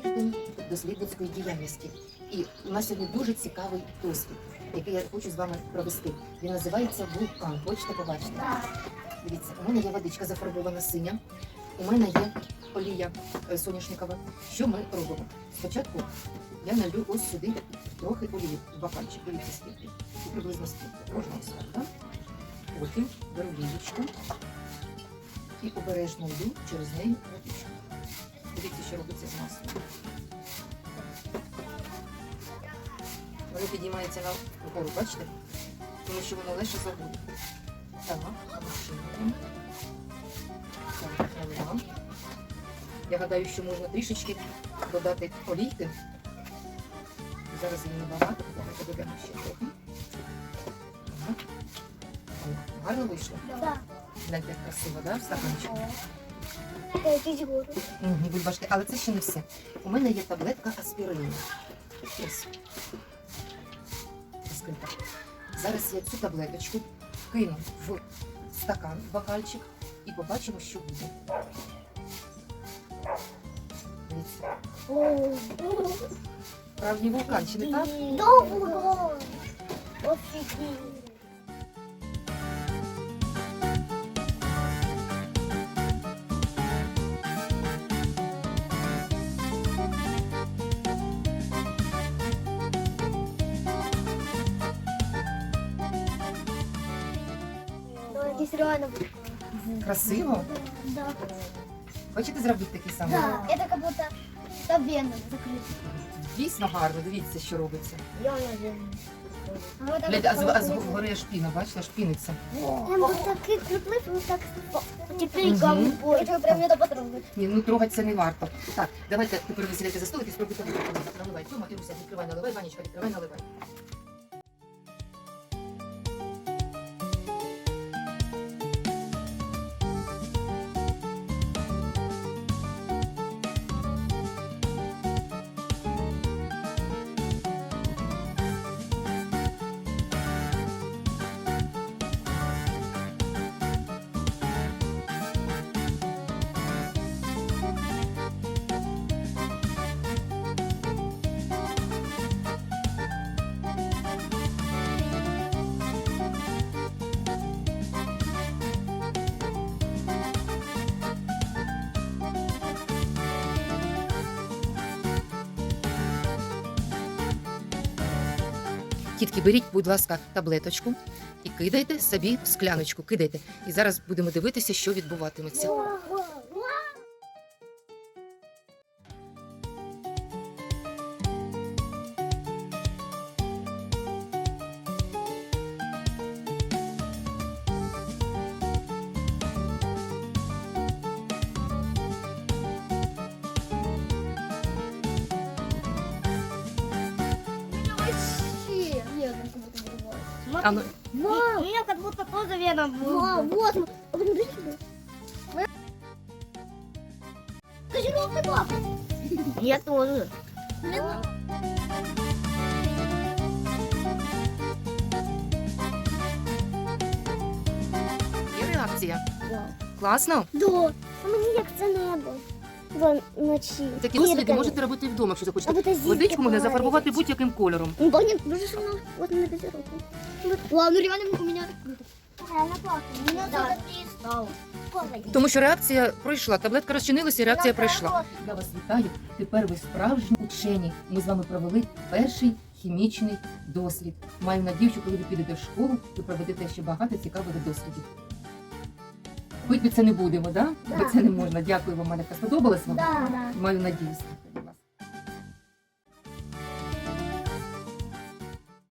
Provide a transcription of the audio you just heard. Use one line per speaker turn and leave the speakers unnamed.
ступінь дослідницької діяльності. І у нас сьогодні дуже цікавий досвід, який я хочу з вами провести. Він називається вулкан. Хочете побачити? Дивіться, у мене є водичка зафарбована синя. У мене є олія е, соняшникова. Що ми робимо? Спочатку я налью ось сюди трохи олії в бокальчик. Дивіться скільки. І приблизно скільки. Можна ось так, так? Потім беру лієчку і обережно йду через неї водичку. Дивіться, що робиться з маслом. Воно піднімається на вгору, бачите? Тому що воно легше. Так, машиною. Так. Я гадаю, що можна трішечки додати олійки. Зараз її небагато, давайте додамо ще трохи. Гарно вийшло.
Да.
Гляньте, як красиво,
якісь гори.
Мгм, Бульбашки, але це ще не все. У мене є таблетка аспірину. Ось. Розкрита. Зараз я цю таблеточку кину в стакан, в бокальчик і побачимо, що буде. Дивіться. вулканчини, так?
Довго. Офігеть. Якийсь реально
Красиво.
Да.
Хочете зробити такий самий?
Да, это как будто та вена закрыта.
Дійсно гарно, дивіться, що робиться.
Я наверное. А вот
Глядь, а з- а згори аж піна, бачите, аж піниться.
Там вот такий приплив, ну так
Мгм.
Я прям не.
Ні, ну трогати це не варто. Так, давайте тепер ви сідайте за столик і спробуйте випити. Наливай. Тьома, Іруся, відкривай, наливай, Ванечка, відкривай, наливай. Тітки, беріть, будь ласка, таблеточку і кидайте собі в скляночку. Кидайте. І зараз будемо дивитися, що відбуватиметься. А ну,
Мам, у меня как будто тоже вена Мам, вот. Посмотри сюда. Газировка папа. Я тоже.
є реакція. Класно.
Да. А мені як це небо. Вночі.
Такі досліди можете робити і вдома, якщо
А
захочете.
вот зірки
Водичку можна зафарбувати будь-яким кольором.
Ну, да нет, даже что она вот на газировку. Вау, ну реально у меня... Реально да. стало.
Тому що реакція пройшла. Таблетка розчинилася, і реакція пройшла. Я вас вітаю. Тепер ви справжні учені. Ми з вами провели перший хімічний дослід. Маю надію, що коли ви підете в школу, ви проведете ще багато цікавих дослідів. Пити це не будемо,
да?
Бо це не можна. Дякую вам, Маленька. Сподобалось вам?
Да, да.
Маю надію.